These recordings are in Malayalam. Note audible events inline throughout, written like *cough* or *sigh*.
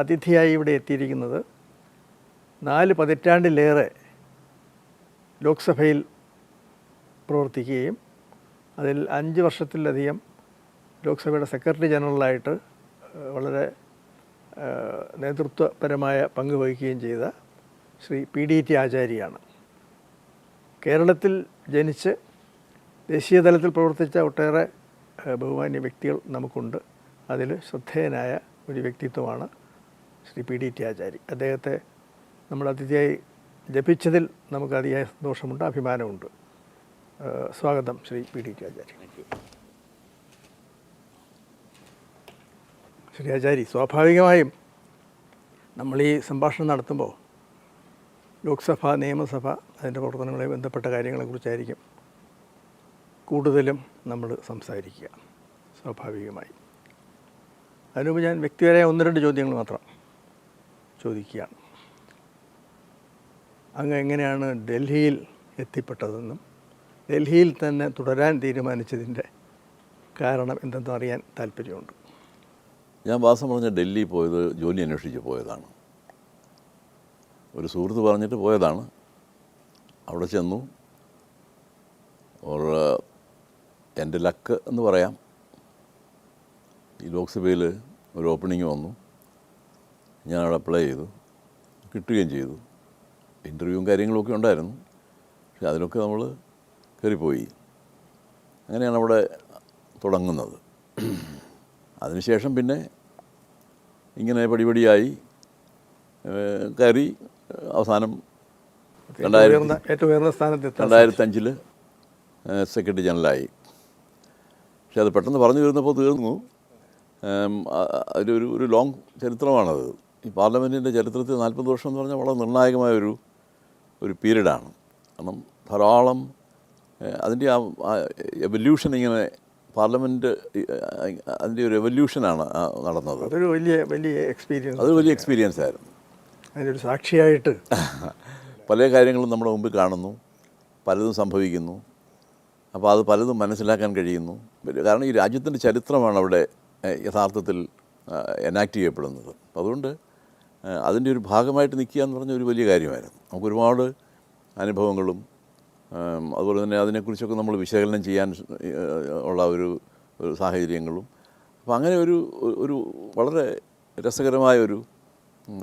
അതിഥിയായി ഇവിടെ എത്തിയിരിക്കുന്നത് നാല് പതിറ്റാണ്ടിലേറെ ലോക്സഭയിൽ പ്രവർത്തിക്കുകയും അതിൽ അഞ്ച് വർഷത്തിലധികം ലോക്സഭയുടെ സെക്രട്ടറി ജനറലായിട്ട് വളരെ നേതൃത്വപരമായ പങ്ക് വഹിക്കുകയും ചെയ്ത ശ്രീ പി ഡി ടി ആചാര്യാണ് കേരളത്തിൽ ജനിച്ച് ദേശീയ തലത്തിൽ പ്രവർത്തിച്ച ഒട്ടേറെ ബഹുമാന്യ വ്യക്തികൾ നമുക്കുണ്ട്. അതിൽ ശ്രദ്ധേയനായ ഒരു വ്യക്തിത്വമാണ് Shri P D T Achari അദ്ദേഹത്തെ നമ്മൾ അതിഥിയായി ജപിച്ചതിൽ നമുക്ക് അതിയായ സന്തോഷമുണ്ട് അഭിമാനമുണ്ട്. സ്വാഗതം Shri P D T Achari Shri Achari സ്വാഭാവികമായും നമ്മൾ ഈ സംഭാഷണം നടത്തുമ്പോൾ ലോക്സഭ നിയമസഭ അതിന്റെ പ്രവർത്തനങ്ങളെ ബന്ധപ്പെട്ട കാര്യങ്ങളെക്കുറിച്ചായിരിക്കും കൂടുതലും നമ്മൾ സംസാരിക്കുക സ്വാഭാവികമായി. അതിനുമുമ്പ് ഞാൻ വ്യക്തിപരമായ ഒന്ന് രണ്ട് ചോദ്യങ്ങൾ മാത്രം ചോദിക്കുകയാണ് അങ്ങ് എങ്ങനെയാണ് ഡൽഹിയിൽ എത്തിപ്പെട്ടതെന്നും ഡൽഹിയിൽ തന്നെ തുടരാൻ തീരുമാനിച്ചതിന്റെ കാരണം എന്തെന്നും അറിയാൻ താല്പര്യമുണ്ട് ഞാൻ വാസം പറഞ്ഞ ഡൽഹി പോയത് ജോലി അന്വേഷിച്ച് പോയതാണ്. ഒരു സുഹൃത്ത് പറഞ്ഞിട്ട് പോയതാണ്. അവിടെ ചെന്നു. എന്റെ ലക്ക് എന്ന് പറയാം. ഈ ലോക്സഭയിൽ ഒരു ഓപ്പണിങ് വന്നു. ഞാൻ അവിടെ അപ്ലൈ ചെയ്തു. കിട്ടുകയും ചെയ്തു. ഇന്റർവ്യൂവും കാര്യങ്ങളൊക്കെ ഉണ്ടായിരുന്നു. പക്ഷെ അതിനൊക്കെ നമ്മൾ കയറിപ്പോയി. അങ്ങനെയാണ് അവിടെ തുടങ്ങുന്നത്. അതിനുശേഷം പിന്നെ ഇങ്ങനെ പടിപടിയായി കയറി അവസാനം രണ്ടായിരത്തി ഏറ്റവും ഉയർന്ന സ്ഥാനത്ത് രണ്ടായിരത്തി അഞ്ചിൽ സെക്രട്ടറി ജനറലായി പക്ഷെ അത് പെട്ടെന്ന് പറഞ്ഞു തീർന്നപ്പോൾ തീർന്നു. അതിലൊരു ഒരു ലോങ് ചരിത്രമാണത്. ഈ പാർലമെന്റിന്റെ ചരിത്രത്തിൽ നാൽപ്പത് വർഷം എന്ന് പറഞ്ഞാൽ വളരെ നിർണായകമായ ഒരു ഒരു പീരീഡാണ്. കാരണം ധാരാളം അതിന്റെ ആ എവല്യൂഷൻ ഇങ്ങനെ പാർലമെന്റ് അതിന്റെ ഒരു എവല്യൂഷനാണ് നടന്നത്. അതൊരു വലിയ വലിയ എക്സ്പീരിയൻസ് അതൊരു വലിയ എക്സ്പീരിയൻസ് ആയിരുന്നു. അതിനൊരു സാക്ഷിയായിട്ട്. *laughs* പല കാര്യങ്ങളും നമ്മുടെ മുമ്പിൽ കാണുന്നു. പലതും സംഭവിക്കുന്നു. അപ്പോൾ അത് പലതും മനസ്സിലാക്കാൻ കഴിയുന്നു. കാരണം ഈ രാജ്യത്തിന്റെ ചരിത്രമാണ് അവിടെ യഥാർത്ഥത്തിൽ എനാക്ട് ചെയ്യപ്പെടുന്നത്. അതുകൊണ്ട് അതിന്റെ ഒരു ഭാഗമായിട്ട് നിൽക്കുക എന്ന് പറഞ്ഞ ഒരു വലിയ കാര്യമായിരുന്നു. നമുക്ക് ഒരുപാട് അനുഭവങ്ങളും അതുപോലെ തന്നെ അതിനെക്കുറിച്ചൊക്കെ നമ്മൾ വിശകലനം ചെയ്യാൻ ഉള്ള ഒരു സാഹചര്യങ്ങളും. അപ്പോൾ അങ്ങനെ ഒരു ഒരു വളരെ രസകരമായ ഒരു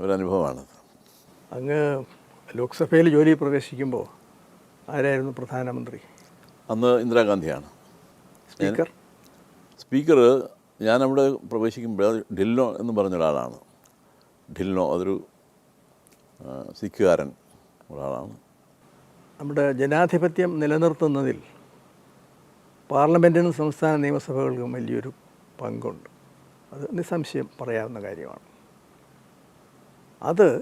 ഒരു അനുഭവമാണത് അങ്ങ് ലോക്സഭയിൽ ജോലി പ്രവേശിക്കുമ്പോൾ ആരായിരുന്നു പ്രധാനമന്ത്രി? അന്ന് ഇന്ദിരാഗാന്ധിയാണ്. സ്പീക്കർ? സ്പീക്കർ ഞാൻ അവിടെ പ്രവേശിക്കുമ്പോൾ ഡില്ലോ എന്ന് പറഞ്ഞ ഒരാളാണ്. ഡില്ലോ അതൊരു സിഖുകാരൻ ഒരാളാണ്. നമ്മുടെ ജനാധിപത്യം നിലനിർത്തുന്നതിൽ പാർലമെന്റിനും സംസ്ഥാന നിയമസഭകൾക്കും വലിയൊരു പങ്കുണ്ട്. അത് നിസ്സംശയം പറയാവുന്ന കാര്യമാണ്. അത്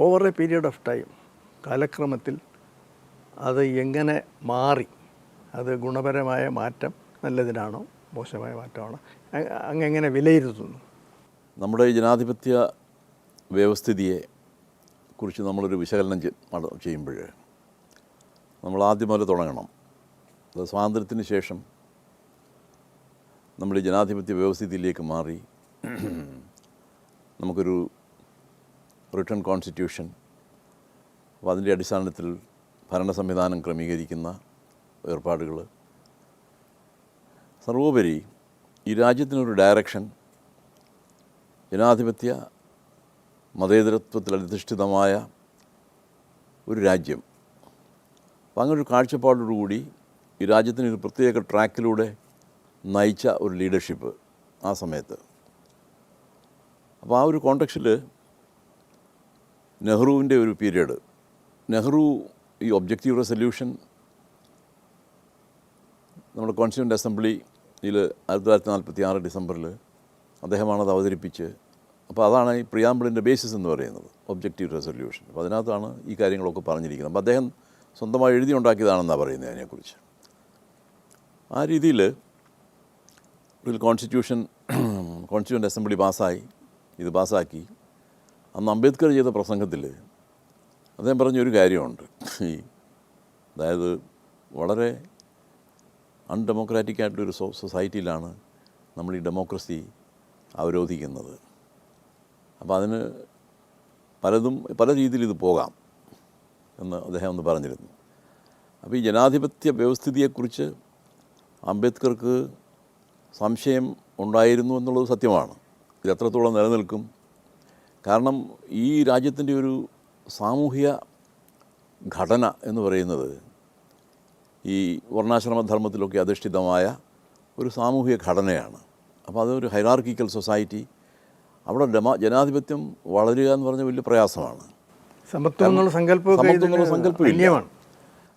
over a period of time കാലക്രമത്തിൽ അത് എങ്ങനെ മാറി അത് ഗുണപരമായ മാറ്റം നല്ലതിനാണോ മോശമായ മാറ്റമാണോ അ- അങ്ങ് എങ്ങനെ വിലയിരുത്തുന്നു? നമ്മുടെ ഈ ജനാധിപത്യ വ്യവസ്ഥിതിയെ കുറിച്ച് നമ്മളൊരു വിശകലനം ചെയ്യുമ്പോൾ നമ്മൾ ആദ്യം മുതൽ തുടങ്ങണം. അത് സ്വാതന്ത്ര്യത്തിന് ശേഷം നമ്മുടെ ജനാധിപത്യ വ്യവസ്ഥിതിയിലേക്ക് മാറി നമുക്കൊരു റിട്ടേൺ കോൺസ്റ്റിറ്റ്യൂഷൻ അപ്പോൾ അതിന്റെ അടിസ്ഥാനത്തിൽ ഭരണ സംവിധാനം ക്രമീകരിക്കുന്ന ഏർപ്പാടുകൾ. സർവോപരി ഈ രാജ്യത്തിനൊരു ഡയറക്ഷൻ ജനാധിപത്യ മതേതരത്വത്തിൽ അധിഷ്ഠിതമായ ഒരു രാജ്യം. അപ്പം അങ്ങനെ ഒരു കാഴ്ചപ്പാടോടുകൂടി ഈ രാജ്യത്തിന് ഒരു പ്രത്യേക ട്രാക്കിലൂടെ നയിച്ച ഒരു ലീഡർഷിപ്പ് ആ സമയത്ത്. അപ്പോൾ ആ ഒരു കോണ്ടക്സ്റ്റിൽ നെഹ്റുവിന്റെ ഒരു പീരീഡ് നെഹ്റു ഈ ഒബ്ജക്റ്റീവ് റെസൊല്യൂഷൻ നമ്മുടെ കോൺസ്റ്റിറ്റ്യൂന്റ് അസംബ്ലിയിൽ ആയിരത്തി തൊള്ളായിരത്തി നാൽപ്പത്തി ആറ് ഡിസംബറിൽ അദ്ദേഹമാണ് അത് അവതരിപ്പിച്ച്. അപ്പോൾ അതാണ് ഈ പ്രിയാമ്പിളിന്റെ ബേസിസ് എന്ന് പറയുന്നത് ഒബ്ജക്റ്റീവ് റെസൊല്യൂഷൻ അപ്പോൾ അതിനകത്താണ് ഈ കാര്യങ്ങളൊക്കെ പറഞ്ഞിരിക്കുന്നത്. അപ്പോൾ അദ്ദേഹം സ്വന്തമായി എഴുതി ഉണ്ടാക്കിയതാണെന്നാണ് പറയുന്നത് അതിനെക്കുറിച്ച്. ആ രീതിയിൽ ഒരു കോൺസ്റ്റിറ്റ്യൂഷൻ കോൺസ്റ്റിറ്റ്യൂന്റ് അസംബ്ലി പാസ്സായി. ഇത് പാസ്സാക്കി. അന്ന് അംബേദ്കർ ചെയ്ത പ്രസംഗത്തിൽ അദ്ദേഹം പറഞ്ഞൊരു കാര്യമുണ്ട്. ഈ അതായത് വളരെ അൺഡെമോക്രാറ്റിക് ആയിട്ടുള്ളൊരു സൊ സൊസൈറ്റിയിലാണ് നമ്മൾ ഈ ഡെമോക്രസി അവരോധിക്കുന്നത്. അപ്പോൾ അതിന് പലതും പല രീതിയിൽ ഇത് പോകാം എന്ന് അദ്ദേഹം ഒന്ന് പറഞ്ഞിരുന്നു. അപ്പോൾ ഈ ജനാധിപത്യ വ്യവസ്ഥിതിയെക്കുറിച്ച് അംബേദ്കർക്ക് സംശയം ഉണ്ടായിരുന്നു എന്നുള്ളത് സത്യമാണ്. ഇത് എത്രത്തോളം നിലനിൽക്കും? കാരണം ഈ രാജ്യത്തിന്റെ ഒരു സാമൂഹിക ഘടന എന്ന് പറയുന്നത് ഈ വർണാശ്രമ ധർമ്മത്തിലൊക്കെ അധിഷ്ഠിതമായ ഒരു സാമൂഹിക ഘടനയാണ്. അപ്പോൾ അതൊരു ഹൈറാർക്കിക്കൽ സൊസൈറ്റി. അവിടെ ഡെമോ ജനാധിപത്യം വളരുക എന്ന് പറഞ്ഞ വലിയ പ്രയാസമാണ്. സമത്വം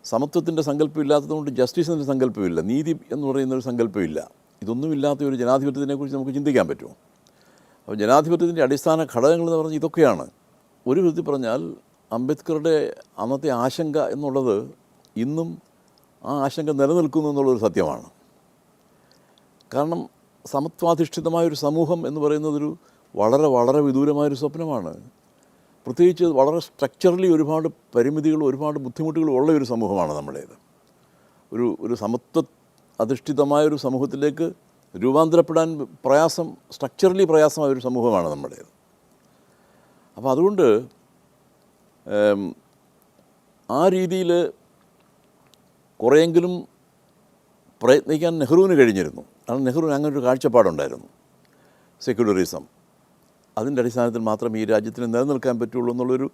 സമത്വത്തിന്റെ സങ്കല്പം ഇല്ലാത്തതുകൊണ്ട് ജസ്റ്റിസിന്റെ സങ്കല്പമില്ല. നീതി എന്ന് പറയുന്ന ഒരു സങ്കല്പമില്ല. ഇതൊന്നുമില്ലാത്ത ഒരു ജനാധിപത്യത്തിനെക്കുറിച്ച് നമുക്ക് ചിന്തിക്കാൻ പറ്റുമോ? അപ്പോൾ ജനാധിപത്യത്തിന്റെ അടിസ്ഥാന ഘടകങ്ങൾ എന്ന് പറഞ്ഞാൽ ഇതൊക്കെയാണ്. ഒരു വിധത്തിൽ പറഞ്ഞാൽ അംബേദ്കറുടെ അന്നത്തെ ആശങ്ക എന്നുള്ളത് ഇന്നും ആ ആശങ്ക നിലനിൽക്കുന്നു എന്നുള്ളൊരു സത്യമാണ്. കാരണം സമത്വാധിഷ്ഠിതമായൊരു സമൂഹം എന്ന് പറയുന്നതൊരു വളരെ വളരെ വിദൂരമായൊരു സ്വപ്നമാണ്. പ്രത്യേകിച്ച് വളരെ സ്ട്രക്ചറലി ഒരുപാട് പരിമിതികൾ ഒരുപാട് ബുദ്ധിമുട്ടുകൾ ഉള്ള ഒരു സമൂഹമാണ് നമ്മുടേത്. ഒരു ഒരു സമത്വ അധിഷ്ഠിതമായൊരു സമൂഹത്തിലേക്ക് രൂപാന്തരപ്പെടാൻ പ്രയാസം സ്ട്രക്ചറലി പ്രയാസമായ ഒരു സമൂഹമാണ് നമ്മുടേത്. അപ്പോൾ അതുകൊണ്ട് ആ രീതിയിൽ കുറേയെങ്കിലും പ്രയത്നിക്കാൻ നെഹ്റുവിന് കഴിഞ്ഞിരുന്നു. കാരണം നെഹ്റുവിന് അങ്ങനെ ഒരു കാഴ്ചപ്പാടുണ്ടായിരുന്നു. സെക്യുലറിസം. അതിന്റെ അടിസ്ഥാനത്തിൽ മാത്രമേ ഈ രാജ്യത്തിന് നിലനിൽക്കാൻ പറ്റുള്ളൂ എന്നുള്ളൊരു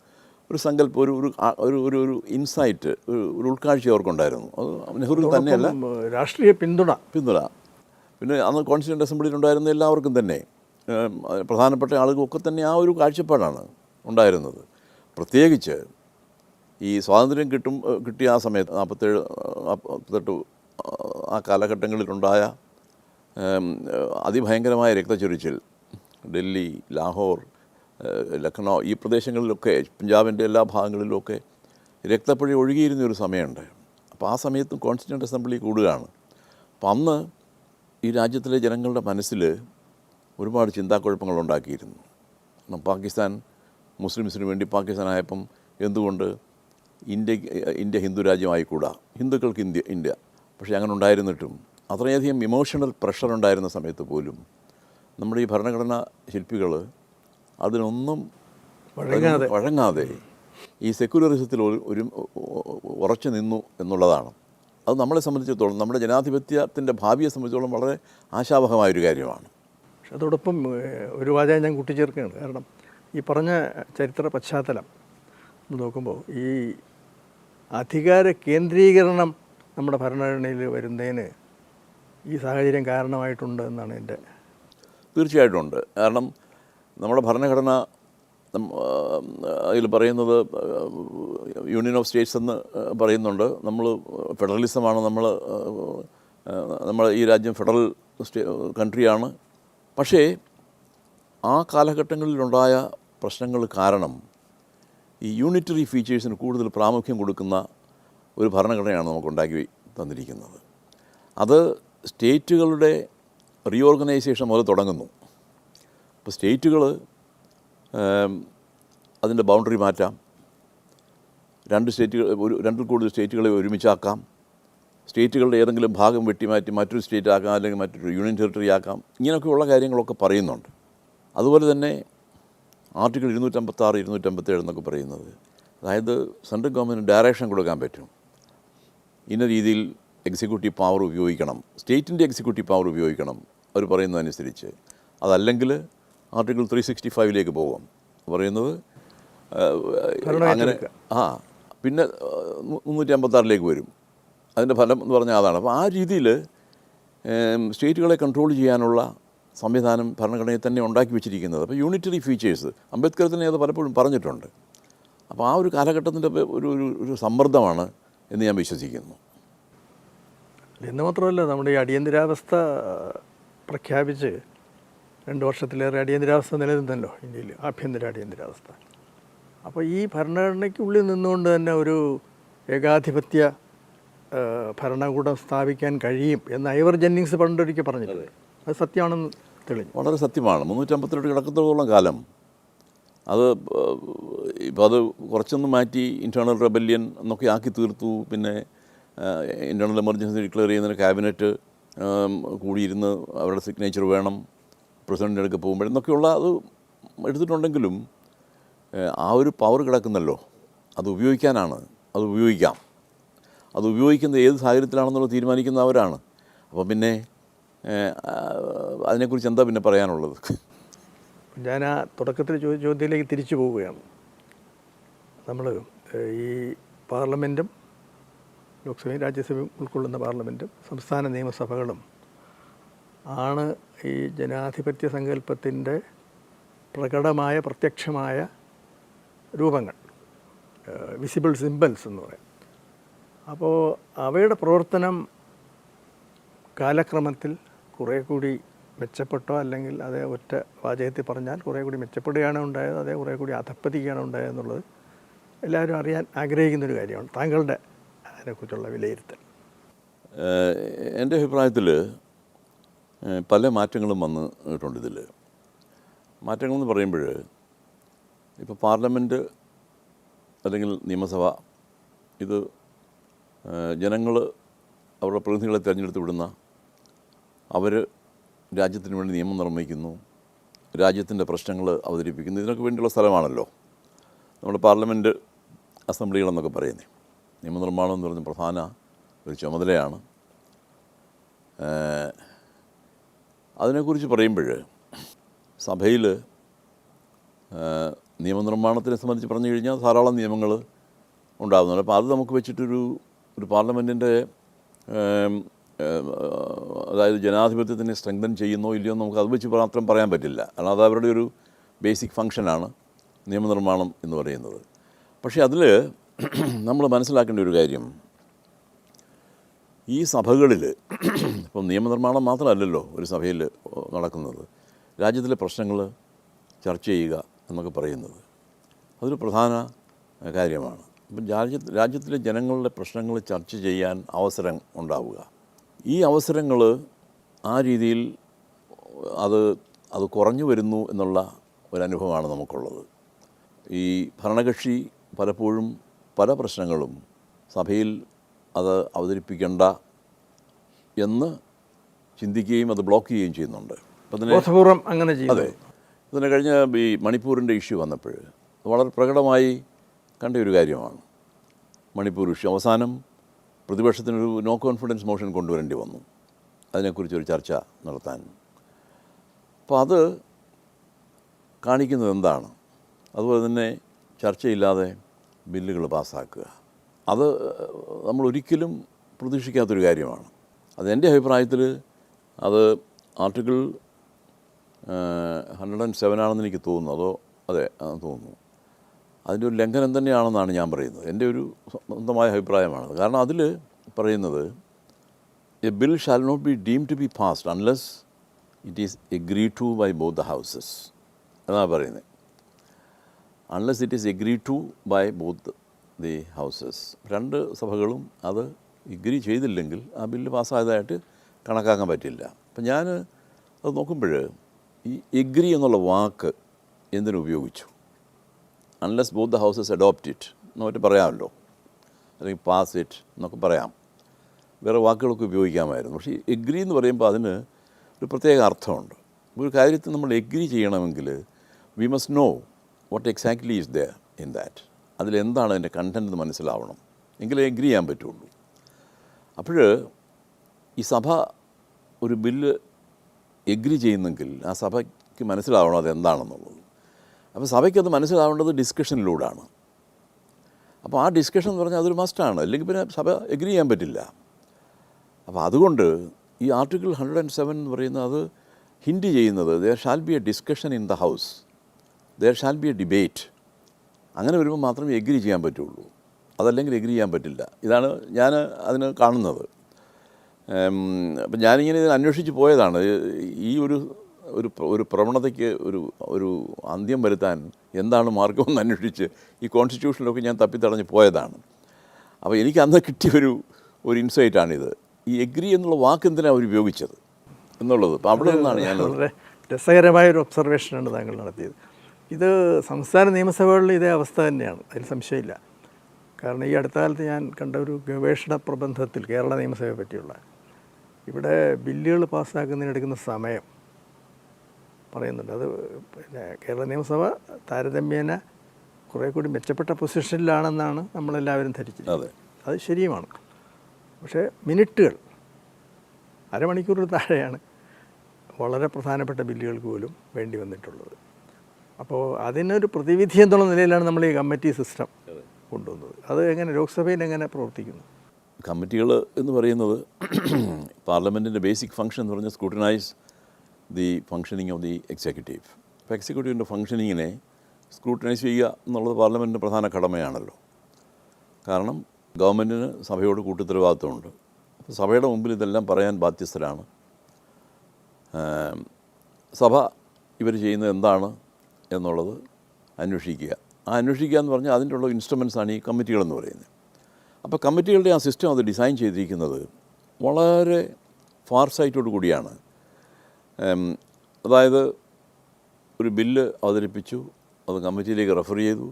ഒരു സങ്കല്പം ഒരു ഒരു ഒരു ഒരു ഒരു ഇൻസൈറ്റ് ഒരു ഒരു ഉൾക്കാഴ്ച അവർക്കുണ്ടായിരുന്നു. അത് നെഹ്റു തന്നെയല്ല. രാഷ്ട്രീയ പിന്തുണ. പിന്തുണ. പിന്നെ അന്ന് കോൺസ്റ്റിറ്റ്യൂന്റ് അസംബ്ലിയിൽ ഉണ്ടായിരുന്ന എല്ലാവർക്കും തന്നെ പ്രധാനപ്പെട്ട ആളുകൾക്കൊക്കെ തന്നെ ആ ഒരു കാഴ്ചപ്പാടാണ് ഉണ്ടായിരുന്നത്. പ്രത്യേകിച്ച് ഈ സ്വാതന്ത്ര്യം കിട്ടും കിട്ടിയ ആ സമയത്ത് നാൽപ്പത്തേഴ് നാൽപ്പത്തെട്ട് ആ കാലഘട്ടങ്ങളിലുണ്ടായ അതിഭയങ്കരമായ രക്തചൊരിച്ചിൽ ഡൽഹി ലാഹോർ ലക്നൗ ഈ പ്രദേശങ്ങളിലൊക്കെ പഞ്ചാബിന്റെ എല്ലാ ഭാഗങ്ങളിലുമൊക്കെ രക്തപ്പുഴ ഒഴുകിയിരുന്ന ഒരു സമയമുണ്ട്. അപ്പോൾ ആ സമയത്ത് കോൺസ്റ്റിറ്റ്യൂന്റ് അസംബ്ലി കൂടുകയാണ്. അപ്പം അന്ന് ഈ രാജ്യത്തിലെ ജനങ്ങളുടെ മനസ്സിൽ ഒരുപാട് ചിന്താക്കുഴപ്പങ്ങൾ ഉണ്ടാക്കിയിരുന്നു. കാരണം പാകിസ്ഥാൻ മുസ്ലിംസിന് വേണ്ടി പാകിസ്ഥാൻ ആയപ്പം എന്തുകൊണ്ട് ഇന്ത്യ ഇന്ത്യ ഹിന്ദു രാജ്യമായിക്കൂടാ? ഹിന്ദുക്കൾക്ക് ഇന്ത്യ ഇന്ത്യ. പക്ഷേ അങ്ങനെ ഉണ്ടായിരുന്നിട്ടും അത്രയധികം ഇമോഷണൽ പ്രഷർ ഉണ്ടായിരുന്ന സമയത്ത് പോലും നമ്മുടെ ഈ ഭരണഘടനാ ശില്പികൾ അതിനൊന്നും വഴങ്ങാതെ. വഴങ്ങാതെ ഈ സെക്യുലറിസത്തിൽ ഒരു ഉറച്ചു നിന്നു എന്നുള്ളതാണ്. അത് നമ്മളെ സംബന്ധിച്ചിടത്തോളം നമ്മുടെ ജനാധിപത്യത്തിന്റെ ഭാവിയെ സംബന്ധിച്ചിടത്തോളം വളരെ ആശാവഹമായൊരു കാര്യമാണ്. പക്ഷെ അതോടൊപ്പം ഒരു വാചകം ഞാൻ കൂട്ടിച്ചേർക്കുകയാണ്. കാരണം ഈ പറഞ്ഞ ചരിത്ര പശ്ചാത്തലം നോക്കുമ്പോൾ ഈ അധികാര കേന്ദ്രീകരണം നമ്മുടെ ഭരണഘടനയിൽ വരുന്നതിന് ഈ സാഹചര്യം കാരണമായിട്ടുണ്ട് എന്നാണ് എന്റെ തീർച്ചയായിട്ടും ഉണ്ട്. കാരണം നമ്മുടെ ഭരണഘടന അതിൽ പറയുന്നത് യൂണിയൻ ഓഫ് സ്റ്റേറ്റ്സ് എന്ന് പറയുന്നുണ്ട്. നമ്മൾ ഫെഡറലിസമാണ് നമ്മൾ നമ്മൾ ഈ രാജ്യം ഫെഡറൽ സ്റ്റേ കൺട്രിയാണ്. പക്ഷേ ആ കാലഘട്ടങ്ങളിലുണ്ടായ പ്രശ്നങ്ങൾ കാരണം ഈ യൂണിറ്ററി ഫീച്ചേഴ്സിന് കൂടുതൽ പ്രാമുഖ്യം കൊടുക്കുന്ന ഒരു ഭരണഘടനയാണ് നമുക്ക് ഉണ്ടാക്കി തന്നിരിക്കുന്നത്. അത് സ്റ്റേറ്റുകളുടെ റീഓർഗനൈസേഷൻ മുതൽ തുടങ്ങുന്നു. അപ്പോൾ സ്റ്റേറ്റുകൾ അതിന്റെ ബൗണ്ടറി മാറ്റാം. രണ്ട് സ്റ്റേറ്റുകൾ ഒരു രണ്ടിൽ കൂടുതൽ സ്റ്റേറ്റുകളെ ഒരുമിച്ചാക്കാം. സ്റ്റേറ്റുകളുടെ ഏതെങ്കിലും ഭാഗം വെട്ടിമാറ്റി മറ്റൊരു സ്റ്റേറ്റ് ആക്കാം അല്ലെങ്കിൽ മറ്റൊരു യൂണിയൻ ടെറിട്ടറി ആക്കാം. ഇങ്ങനെയൊക്കെയുള്ള കാര്യങ്ങളൊക്കെ പറയുന്നുണ്ട്. അതുപോലെ തന്നെ ആർട്ടിക്കിൾ ഇരുന്നൂറ്റമ്പത്താറ് ഇരുന്നൂറ്റമ്പത്തേഴ് എന്നൊക്കെ പറയുന്നത്. അതായത് സെൻട്രൽ ഗവൺമെന്റ് ഡയറക്ഷൻ കൊടുക്കാൻ പറ്റും. ഇന്ന രീതിയിൽ എക്സിക്യൂട്ടീവ് പവർ ഉപയോഗിക്കണം. സ്റ്റേറ്റിന്റെ എക്സിക്യൂട്ടീവ് പവർ ഉപയോഗിക്കണം. അവർ പറയുന്നതനുസരിച്ച്. അതല്ലെങ്കിൽ ആർട്ടിക്കിൾ ത്രീ സിക്സ്റ്റി ഫൈവിലേക്ക് പോകാം. പറയുന്നത് അങ്ങനെ ആ പിന്നെ മുന്നൂറ്റി അമ്പത്താറിലേക്ക് വരും. അതിന്റെ ഫലം എന്ന് പറഞ്ഞാൽ അതാണ്. അപ്പോൾ ആ രീതിയിൽ സ്റ്റേറ്റുകളെ കൺട്രോൾ ചെയ്യാനുള്ള സംവിധാനം ഭരണഘടനയിൽ തന്നെ ഉണ്ടാക്കി വെച്ചിരിക്കുന്നത്. അപ്പോൾ യൂണിറ്ററി ഫീച്ചേഴ്സ് അംബേദ്കർ തന്നെ അത് പലപ്പോഴും പറഞ്ഞിട്ടുണ്ട്. അപ്പോൾ ആ ഒരു കാലഘട്ടത്തിന്റെ ഒരു ഒരു ഒരു സമ്മർദ്ദമാണ് എന്ന് ഞാൻ വിശ്വസിക്കുന്നു. എന്ന് മാത്രമല്ല നമ്മുടെ ഈ അടിയന്തരാവസ്ഥ പ്രഖ്യാപിച്ച് രണ്ട് വർഷത്തിലേറെ അടിയന്തരാവസ്ഥ നിലനിന്നല്ലോ ഇന്ത്യയിൽ ആഭ്യന്തര അടിയന്തരാവസ്ഥ. അപ്പോൾ ഈ ഭരണഘടനയ്ക്കുള്ളിൽ നിന്നുകൊണ്ട് തന്നെ ഒരു ഏകാധിപത്യ ഭരണകൂടം സ്ഥാപിക്കാൻ കഴിയും എന്ന് ഐവർ ജെന്നിങ്സ് പണ്ടൊരിക്കൽ പറഞ്ഞിട്ടുണ്ട് അത്. സത്യമാണെന്ന് തെളിഞ്ഞു. വളരെ സത്യമാണ്. മുന്നൂറ്റമ്പത്തിരണ്ട് കിടക്കത്തോളം കാലം അത് ഇപ്പോൾ അത് കുറച്ചൊന്ന് മാറ്റി ഇന്റേർണൽ റെബല്യൻ എന്നൊക്കെ ആക്കി തീർത്തു. പിന്നെ ഇന്റേർണൽ എമർജൻസി ഡിക്ലെയർ ചെയ്യുന്നതിന് ക്യാബിനറ്റ് കൂടിയിരുന്ന് അവരുടെ സിഗ്നേച്ചർ വേണം പ്രസിഡന്റിന്റെ അടുക്ക് പോകുമ്പോഴെന്നൊക്കെയുള്ള അത് എടുത്തിട്ടുണ്ടെങ്കിലും ആ ഒരു പവർ കിടക്കുന്നല്ലോ. അത് ഉപയോഗിക്കാനാണ്. അത് ഉപയോഗിക്കാം. അത് ഉപയോഗിക്കുന്നത് ഏത് സാഹചര്യത്തിലാണെന്നുള്ളത് തീരുമാനിക്കുന്ന അവരാണ്. അപ്പം പിന്നെ അതിനെക്കുറിച്ച് എന്താ പിന്നെ പറയാനുള്ളത്? ഞാൻ ആ തുടക്കത്തിൽ ചോദ്യത്തിലേക്ക് തിരിച്ചു പോവുകയാണ്. നമ്മൾ ഈ പാർലമെന്റും ലോക്സഭയും രാജ്യസഭയും ഉൾക്കൊള്ളുന്ന പാർലമെന്റും സംസ്ഥാന നിയമസഭകളും ആണ് ഈ ജനാധിപത്യ സങ്കല്പത്തിന്റെ പ്രകടമായ പ്രത്യക്ഷമായ രൂപങ്ങൾ. വിസിബിൾ സിമ്പിൾസ് എന്ന് പറയാം. അപ്പോൾ അവയുടെ പ്രവർത്തനം കാലക്രമത്തിൽ കുറേ കൂടി മെച്ചപ്പെട്ടോ അല്ലെങ്കിൽ അതേ ഒറ്റ വാചകത്തിൽ പറഞ്ഞാൽ കുറേ കൂടി മെച്ചപ്പെടുകയാണ് ഉണ്ടായത് അതേ കുറേ കൂടി അധപ്പതിക്കുകയാണ് ഉണ്ടായതെന്നുള്ളത് എല്ലാവരും അറിയാൻ ആഗ്രഹിക്കുന്നൊരു കാര്യമാണ്. താങ്കളുടെ അതിനെക്കുറിച്ചുള്ള വിലയിരുത്തൽ? എന്റെ അഭിപ്രായത്തിൽ പല മാറ്റങ്ങളും വന്നിട്ടുണ്ട് ഇതിൽ. മാറ്റങ്ങളെന്ന് പറയുമ്പോൾ ഇപ്പോൾ പാർലമെന്റ് അല്ലെങ്കിൽ നിയമസഭ ഇത് ജനങ്ങൾ അവരുടെ പ്രതിനിധികളെ തിരഞ്ഞെടുത്ത് വിടുന്ന അവർ രാജ്യത്തിന് വേണ്ടി നിയമം നിർമ്മിക്കുന്നു രാജ്യത്തിന്റെ പ്രശ്നങ്ങൾ അവതരിപ്പിക്കുന്നു ഇതിനൊക്കെ വേണ്ടിയുള്ള സ്ഥലമാണല്ലോ. നമ്മുടെ പാർലമെന്റ് അസംബ്ലികളെന്നൊക്കെ പറയുന്നത്. നിയമനിർമ്മാണം എന്ന് പറഞ്ഞ പ്രധാന ഒരു ചുമതലയാണ്. അതിനെക്കുറിച്ച് പറയുമ്പോൾ സഭയിൽ നിയമനിർമ്മാണത്തിനെ സംബന്ധിച്ച് പറഞ്ഞു കഴിഞ്ഞാൽ ധാരാളം നിയമങ്ങൾ ഉണ്ടാകുന്നുണ്ട്. അപ്പോൾ അത് നമുക്ക് വെച്ചിട്ടൊരു ഒരു പാർലമെന്റിന്റെ അതായത് ജനാധിപത്യത്തിനെ സ്ട്രെങ്തൻ ചെയ്യുന്നോ ഇല്ലയോ നമുക്ക് അത് വെച്ച് മാത്രം പറയാൻ പറ്റില്ല. കാരണം അത് അവരുടെ ഒരു ബേസിക് ഫങ്ഷനാണ് നിയമനിർമ്മാണം എന്ന് പറയുന്നത്. പക്ഷേ അതിൽ *clears throat* നമ്മൾ മനസ്സിലാക്കേണ്ട ഒരു കാര്യം. ഈ സഭകളിൽ ഇപ്പം നിയമനിർമ്മാണം മാത്രമല്ലല്ലോ ഒരു സഭയിൽ നടക്കുന്നത്. രാജ്യത്തിലെ പ്രശ്നങ്ങൾ ചർച്ച ചെയ്യുക എന്നൊക്കെ പറയുന്നത്. അതൊരു പ്രധാന കാര്യമാണ്. അപ്പം രാജ്യ രാജ്യത്തിലെ ജനങ്ങളുടെ പ്രശ്നങ്ങൾ ചർച്ച ചെയ്യാൻ അവസരം ഉണ്ടാവുക. ഈ അവസരങ്ങൾ ആ രീതിയിൽ അത് അത് കുറഞ്ഞു വരുന്നു എന്നുള്ള ഒരനുഭവമാണ് നമുക്കുള്ളത്. ഈ ഭരണകക്ഷി പലപ്പോഴും പല പ്രശ്നങ്ങളും സഭയിൽ അത് അവതരിപ്പിക്കേണ്ട എന്ന് ചിന്തിക്കുകയും അത് ബ്ലോക്ക് ചെയ്യുകയും ചെയ്യുന്നുണ്ട്. ബോധപൂർവം അങ്ങനെ അതെ. ഇതിന് കഴിഞ്ഞ ഈ മണിപ്പൂരിന്റെ ഇഷ്യൂ വന്നപ്പോൾ വളരെ പ്രകടമായി കണ്ട ഒരു കാര്യമാണ്. മണിപ്പൂർ ഇഷ്യൂ അവസാനം പ്രതിപക്ഷത്തിനൊരു നോ കോൺഫിഡൻസ് മോഷൻ കൊണ്ടുവരേണ്ടി വന്നു. അതിനെക്കുറിച്ചൊരു ചർച്ച നടത്താൻ. അപ്പോൾ അത് കാണിക്കുന്നത് എന്താണ്? അതുപോലെ തന്നെ ചർച്ചയില്ലാതെ ബില്ലുകൾ പാസ്സാക്കുക. അത് നമ്മൾ ഒരിക്കലും പ്രതീക്ഷിക്കാത്തൊരു കാര്യമാണ്. അത് എന്റെ അഭിപ്രായത്തിൽ അത് ആർട്ടിക്കിൾ ഹൺഡ്രഡ് ആൻഡ് സെവൻ ആണെന്ന് എനിക്ക് തോന്നുന്നു. അതോ അതെ തോന്നുന്നു. അതിന്റെ ഒരു ലംഘനം തന്നെയാണെന്നാണ് ഞാൻ പറയുന്നത്. എന്റെ ഒരു സ്വന്തമായ അഭിപ്രായമാണത് കാരണം അതിൽ പറയുന്നത് a bill shall not be deemed to be passed unless it is agree to by both the houses എന്നാണ് പറയുന്നത് unless it is agree to by both the houses രണ്ട് സഭകളും അത് എഗ്രി ചെയ്തില്ലെങ്കിൽ ആ ബില്ല് പാസ്സായതായിട്ട് കണക്കാക്കാൻ പറ്റില്ല. അപ്പം ഞാൻ അത് നോക്കുമ്പോൾ ഈ എഗ്രി എന്നുള്ള വാക്ക് എന്തിനു ഉപയോഗിച്ചു? Unless both the houses adopt it എന്ന് പറയാമല്ലോ. അല്ലെങ്കിൽ പാസ് ഇറ്റ് എന്നൊക്കെ പറയാം. വേറെ വാക്കുകളൊക്കെ ഉപയോഗിക്കാമായിരുന്നു. പക്ഷേ എഗ്രി എന്ന് പറയുമ്പോൾ അതിന് ഒരു പ്രത്യേക അർത്ഥമുണ്ട്. ഒരു കാര്യത്തിൽ നമ്മൾ എഗ്രി ചെയ്യണമെങ്കിൽ we must know what exactly is the in that അതിലെന്താണ് അതിന്റെ കണ്ടന്റ് എന്ന് മനസ്സിലാവണം? എങ്കിലേ എഗ്രി ചെയ്യാൻ പറ്റുള്ളൂ. അപ്പോൾ ഈ സഭ ഒരു ബില്ല് എഗ്രി ചെയ്യുന്നെങ്കിൽ ആ സഭയ്ക്ക് മനസ്സിലാവണം അതെന്താണെന്നുള്ളത്. അപ്പോൾ സഭയ്ക്കത് മനസ്സിലാവേണ്ടത് ഡിസ്കഷനിലൂടെയാണ് അപ്പോൾ ആ ഡിസ്കഷൻ എന്ന് പറഞ്ഞാൽ അതൊരു മസ്റ്റാണ് അല്ലെങ്കിൽ പിന്നെ സഭ എഗ്രി ചെയ്യാൻ പറ്റില്ല. അപ്പോൾ അതുകൊണ്ട് ഈ ആർട്ടിക്കിൾ ഹൺഡ്രഡ് ആൻഡ് സെവൻ എന്ന് പറയുന്നത് അത് ഹിൻഡ് ചെയ്യുന്നത് there shall be a discussion in the house there shall be a debate അങ്ങനെ വരുമ്പോൾ മാത്രമേ എഗ്രി ചെയ്യാൻ പറ്റുള്ളൂ. അതല്ലെങ്കിൽ എഗ്രി ചെയ്യാൻ പറ്റില്ല. ഇതാണ് ഞാൻ അതിന് കാണുന്നത്. അപ്പം ഞാനിങ്ങനെ ഇത് അന്വേഷിച്ച് പോയതാണ്. ഈ ഒരു ഒരു ഒരു പ്രവണതയ്ക്ക് ഒരു ഒരു അന്ത്യം വരുത്താൻ എന്താണ് മാർഗമെന്ന് അന്വേഷിച്ച് ഈ കോൺസ്റ്റിറ്റ്യൂഷനിലൊക്കെ ഞാൻ തപ്പിത്തടഞ്ഞ് പോയതാണ്. അപ്പോൾ എനിക്ക് അന്ന് കിട്ടിയ ഒരു ഒരു ഇൻസൈറ്റാണിത് ഈ എഗ്രി എന്നുള്ള വാക്ക് എന്തിനാണ് അവർ ഉപയോഗിച്ചത് എന്നുള്ളത്? അപ്പോൾ അവിടെ നിന്നാണ് ഞാൻ വളരെ രസകരമായ ഒരു ഒബ്സർവേഷനാണ് താങ്കൾ നടത്തിയത്. ഇത് സംസ്ഥാന നിയമസഭകളിൽ ഇതേ അവസ്ഥ തന്നെയാണ്. അതിൽ സംശയമില്ല. കാരണം ഈ അടുത്ത കാലത്ത് ഞാൻ കണ്ട ഒരു ഗവേഷണ പ്രബന്ധത്തിൽ കേരള നിയമസഭയെ പറ്റിയുള്ള ഇവിടെ ബില്ലുകൾ പാസ്സാക്കുന്നതിനെടുക്കുന്ന സമയം പറയുന്നുണ്ട്. അത് പിന്നെ കേരള നിയമസഭ താരതമ്യേന കുറേ കൂടി മെച്ചപ്പെട്ട പൊസിഷനിലാണെന്നാണ് നമ്മളെല്ലാവരും ധരിച്ചത് അതെ. അത് ശരിയുമാണ്. പക്ഷേ മിനിറ്റുകൾ അരമണിക്കൂറിൽ താഴെയാണ് വളരെ പ്രധാനപ്പെട്ട ബില്ലുകൾക്ക് പോലും വേണ്ടി വന്നിട്ടുള്ളത്. അപ്പോൾ അതിനൊരു പ്രതിവിധി എന്നുള്ള നിലയിലാണ് നമ്മൾ ഈ കമ്മിറ്റി സിസ്റ്റം കൊണ്ടുവന്നത്. അത് എങ്ങനെ ലോക്സഭയിൽ എങ്ങനെ പ്രവർത്തിക്കുന്നു? കമ്മിറ്റികൾ എന്ന് പറയുന്നത് പാർലമെന്റിന്റെ ബേസിക് ഫംഗ്ഷൻ എന്ന് പറഞ്ഞാൽ scrutinise the functioning of the executive. അപ്പോൾ എക്സിക്യൂട്ടീവിന്റെ ഫങ്ഷനിങ്ങിനെ സ്ക്രൂട്ടിനൈസ് ചെയ്യുക എന്നുള്ളത് പാർലമെന്റിന്റെ പ്രധാന കടമയാണല്ലോ. കാരണം ഗവൺമെന്റിന് സഭയോട് കൂട്ടുത്തരവാദിത്വമുണ്ട് അപ്പോൾ സഭയുടെ മുമ്പിൽ ഇതെല്ലാം പറയാൻ ബാധ്യസ്ഥരാണ്. സഭ ഇവർ ചെയ്യുന്നത് എന്താണ്? എന്നുള്ളത് അന്വേഷിക്കുക. ആ അന്വേഷിക്കുക എന്ന് പറഞ്ഞാൽ അതിന്റെ ഉള്ള ഇൻസ്ട്രുമെൻസാണ് ഈ കമ്മിറ്റികളെന്ന് പറയുന്നത്. അപ്പോൾ കമ്മിറ്റികളുടെ ആ സിസ്റ്റം അത് ഡിസൈൻ ചെയ്തിരിക്കുന്നത് വളരെ ഫാർ സൈറ്റോട് കൂടിയാണ്. അതായത് ഒരു ബില്ല് അവതരിപ്പിച്ചു അത് കമ്മിറ്റിയിലേക്ക് റെഫർ ചെയ്തു.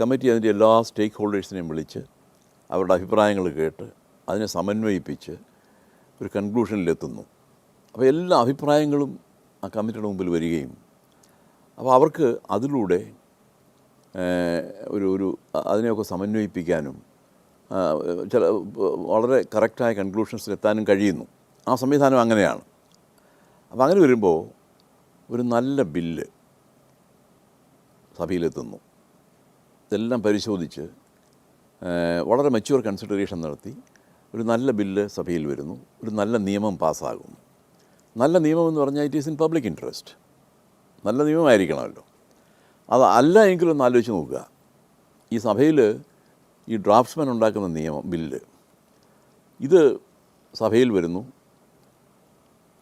കമ്മിറ്റി അതിന്റെ എല്ലാ സ്റ്റേക്ക് ഹോൾഡേഴ്സിനെയും വിളിച്ച് അവരുടെ അഭിപ്രായങ്ങൾ കേട്ട് അതിനെ സമന്വയിപ്പിച്ച് ഒരു കൺക്ലൂഷനിലെത്തുന്നു. അപ്പോൾ എല്ലാ അഭിപ്രായങ്ങളും ആ കമ്മിറ്റിയുടെ മുമ്പിൽ വരികയും അപ്പോൾ അവർക്ക് അതിലൂടെ ഒരു ഒരു അതിനെയൊക്കെ സമന്വയിപ്പിക്കാനും ചില വളരെ കറക്റ്റായ കൺക്ലൂഷൻസ് എത്താനും കഴിയുന്നു. ആ സംവിധാനം അങ്ങനെയാണ്. അപ്പോൾ അങ്ങനെ വരുമ്പോൾ ഒരു നല്ല ബില്ല് സഭയിലെത്തുന്നു. ഇതെല്ലാം പരിശോധിച്ച് വളരെ മെച്യൂർ കൺസിഡറേഷൻ നടത്തി ഒരു നല്ല ബില്ല് സഭയിൽ വരുന്നു. ഒരു നല്ല നിയമം പാസ്സാകുന്നു. നല്ല നിയമം എന്ന് പറഞ്ഞാൽ it is in public interest നല്ല നിയമമായിരിക്കണമല്ലോ. അത് അല്ല എങ്കിലും ഒന്ന് ആലോചിച്ച് നോക്കുക. ഈ സഭയിൽ ഈ ഡ്രാഫ്റ്റ്സ്മാൻ ഉണ്ടാക്കുന്ന നിയമം ബില്ല് ഇത് സഭയിൽ വരുന്നു.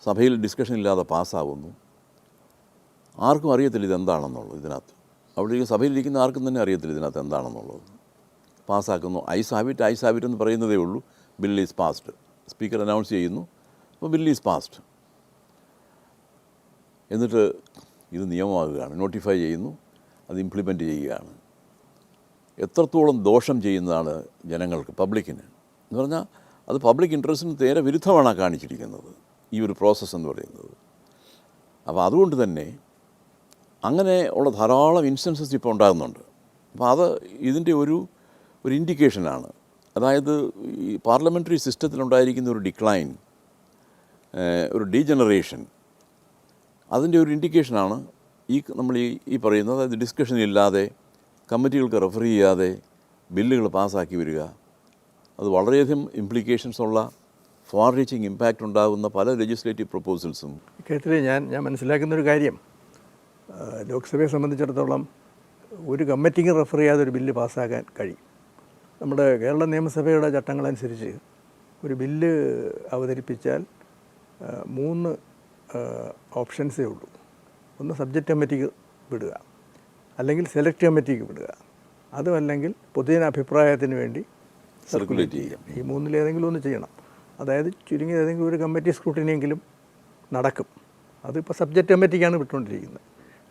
സഭയിൽ ഡിസ്കഷൻ ഇല്ലാതെ പാസ്സാവുന്നു. ആർക്കും അറിയത്തില്ല ഇതെന്താണെന്നുള്ളത് ഇതിനകത്ത്. അവിടെ സഭയിലിരിക്കുന്ന ആർക്കും തന്നെ അറിയത്തില്ല ഇതിനകത്ത് എന്താണെന്നുള്ളത്. പാസ്സാക്കുന്നു. Ayes have it ayes have it എന്ന് പറയുന്നതേ ഉള്ളൂ. Bill is passed. Speaker announce ചെയ്യുന്നു. അപ്പോൾ ബിൽ ഈസ് പാസ്ഡ്. എന്നിട്ട് ഇത് നിയമമാകുകയാണ് നോട്ടിഫൈ ചെയ്യുന്നു അത് ഇംപ്ലിമെന്റ് ചെയ്യുകയാണ്. എത്രത്തോളം ദോഷം ചെയ്യുന്നതാണ് ജനങ്ങൾക്ക് പബ്ലിക്കിന് എന്ന് പറഞ്ഞാൽ അത് പബ്ലിക് ഇൻട്രസ്റ്റിന് നേരെ വിരുദ്ധമാണ് കാണിച്ചിരിക്കുന്നത് ഈ ഒരു പ്രോസസ്സ് എന്ന് പറയുന്നത്. അപ്പോൾ അതുകൊണ്ട് തന്നെ അങ്ങനെ ഉള്ള ധാരാളം ഇൻസ്റ്റൻസസ് ഇപ്പോൾ ഉണ്ടാകുന്നുണ്ട്. അപ്പോൾ അത് ഇതിന്റെ ഒരു ഒരു ഇൻഡിക്കേഷനാണ് അതായത് ഈ പാർലമെന്ററി സിസ്റ്റത്തിലുണ്ടായിരിക്കുന്ന ഒരു ഡിക്ലൈൻ ഒരു ഡീജനറേഷൻ അതിന്റെ ഒരു ഇൻഡിക്കേഷനാണ് ഈ നമ്മൾ ഈ ഈ പറയുന്നത്. അതായത് ഡിസ്കഷൻ ഇല്ലാതെ കമ്മിറ്റികൾക്ക് റെഫർ ചെയ്യാതെ ബില്ലുകൾ പാസ്സാക്കി വരിക. അത് വളരെയധികം ഇംപ്ലിക്കേഷൻസ് ഉള്ള ഫാർ റീച്ചിങ് ഇമ്പാക്റ്റ് ഉണ്ടാകുന്ന പല ലെജിസ്ലേറ്റീവ് പ്രപ്പോസൽസും ഇക്കാര്യത്തിൽ ഞാൻ ഞാൻ മനസ്സിലാക്കുന്ന ഒരു കാര്യം ലോക്സഭയെ സംബന്ധിച്ചിടത്തോളം ഒരു കമ്മിറ്റിക്ക് റെഫർ ചെയ്യാതെ ഒരു ബില്ല് പാസ്സാക്കാൻ കഴിയും. നമ്മുടെ കേരള നിയമസഭയുടെ ചട്ടങ്ങളനുസരിച്ച് ഒരു ബില്ല് അവതരിപ്പിച്ചാൽ മൂന്ന് ഓപ്ഷൻസേ ഉള്ളൂ. ഒന്ന് സബ്ജക്റ്റ് കമ്മിറ്റിക്ക് വിടുക. അല്ലെങ്കിൽ സെലക്ട് കമ്മിറ്റിക്ക് വിടുക. അതുമല്ലെങ്കിൽ പൊതുജന അഭിപ്രായത്തിന് വേണ്ടി സർക്കുലേറ്റ് ചെയ്യാം ഈ മൂന്നിലേതെങ്കിലും ഒന്ന് ചെയ്യണം. അതായത് ചുരുങ്ങിയ ഏതെങ്കിലും ഒരു കമ്മിറ്റി സ്ക്രൂട്ടിനിയെങ്കിലും നടക്കും. അതിപ്പോൾ സബ്ജക്റ്റ് കമ്മിറ്റിക്കാണ് വിട്ടുകൊണ്ടിരിക്കുന്നത്.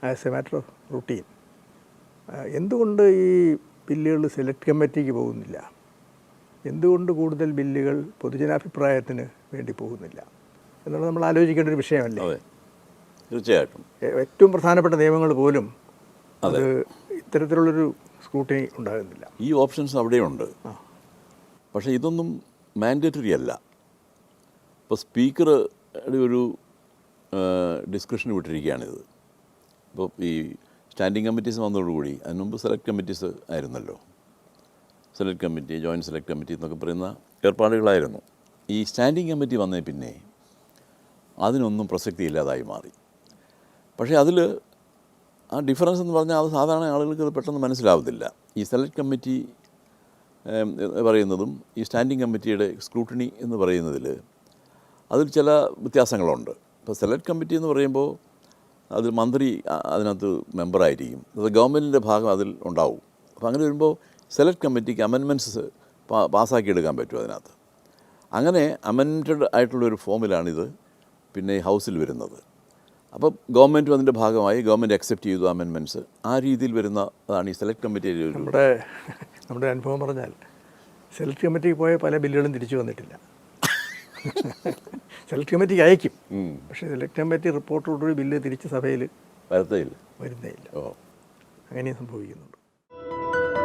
As a matter of routine എന്തുകൊണ്ട് ഈ ബില്ലുകൾ സെലക്ട് കമ്മിറ്റിക്ക് പോകുന്നില്ല? എന്തുകൊണ്ട് കൂടുതൽ ബില്ലുകൾ പൊതുജനാഭിപ്രായത്തിന് വേണ്ടി പോകുന്നില്ല? എന്നുള്ളത് നമ്മൾ ആലോചിക്കേണ്ട ഒരു വിഷയമല്ലേ? തീർച്ചയായിട്ടും. ഏറ്റവും പ്രധാനപ്പെട്ട നിയമങ്ങൾ പോലും അത്. ഇത്തരത്തിലുള്ളൊരു സ്ക്രൂട്ടിനി ഉണ്ടാകുന്നില്ല. ഈ ഓപ്ഷൻസ് അവിടെയുണ്ട്. പക്ഷേ ഇതൊന്നും മാൻഡേറ്ററി അല്ല. ഇപ്പോൾ സ്പീക്കറുടെ ഒരു ഡിസ്കഷന് വിട്ടിരിക്കുകയാണിത്. ഇപ്പോൾ ഈ സ്റ്റാൻഡിംഗ് കമ്മിറ്റീസ് വന്നതോടുകൂടി അതിന് മുമ്പ് സെലക്ട് കമ്മിറ്റീസ് ആയിരുന്നല്ലോ. Select committee joint select committee എന്നൊക്കെ പറയുന്ന ഏർപ്പാടുകളായിരുന്നു. ഈ സ്റ്റാൻഡിംഗ് കമ്മിറ്റി വന്നേ പിന്നെ അതിനൊന്നും പ്രസക്തി ഇല്ലാതായി മാറി. പക്ഷേ അതിൽ ആ ഡിഫറൻസ് എന്ന് പറഞ്ഞാൽ അത് സാധാരണ ആളുകൾക്ക് അത് പെട്ടെന്ന് മനസ്സിലാവത്തില്ല. ഈ സെലക്ട് കമ്മിറ്റി പറയുന്നതും ഈ സ്റ്റാൻഡിംഗ് കമ്മിറ്റിയുടെ സ്ക്രൂട്ടിനി എന്ന് പറയുന്നതിൽ അതിൽ ചില വ്യത്യാസങ്ങളുണ്ട്. ഇപ്പോൾ സെലക്ട് കമ്മിറ്റി എന്ന് പറയുമ്പോൾ അതിൽ മന്ത്രി അതിനകത്ത് മെമ്പറായിരിക്കും അത് ഗവൺമെന്റിന്റെ ഭാഗം അതിൽ ഉണ്ടാവും. അപ്പോൾ അങ്ങനെ വരുമ്പോൾ സെലക്ട് കമ്മിറ്റിക്ക് അമെൻമെന്റ്സ് പാസ്സാക്കി എടുക്കാൻ പറ്റും അതിനകത്ത്. അങ്ങനെ അമെന്റഡ് ആയിട്ടുള്ളൊരു ഫോമിലാണിത് പിന്നെ ഈ ഹൗസിൽ വരുന്നത്. അപ്പോൾ ഗവൺമെന്റ് അതിന്റെ ഭാഗമായി ഗവൺമെന്റ് അക്സെപ്റ്റ് ചെയ്തു അമെൻമെന്റ്സ് ആ രീതിയിൽ വരുന്ന അതാണ് ഈ സെലക്ട് കമ്മിറ്റി നമ്മുടെ നമ്മുടെ അനുഭവം പറഞ്ഞാൽ സെലക്ട് കമ്മിറ്റിക്ക് പോയ പല ബില്ലുകളും തിരിച്ചു വന്നിട്ടില്ല. *laughs* സെലക്ട് കമ്മിറ്റിക്ക് അയക്കും. പക്ഷേ സെലക്ട് കമ്മിറ്റി റിപ്പോർട്ടോടുകൂടി ബില്ല് തിരിച്ച് സഭയിൽ വരുന്നേ ഇല്ല. ഓ. അങ്ങനെയും സംഭവിക്കുന്നുണ്ട്.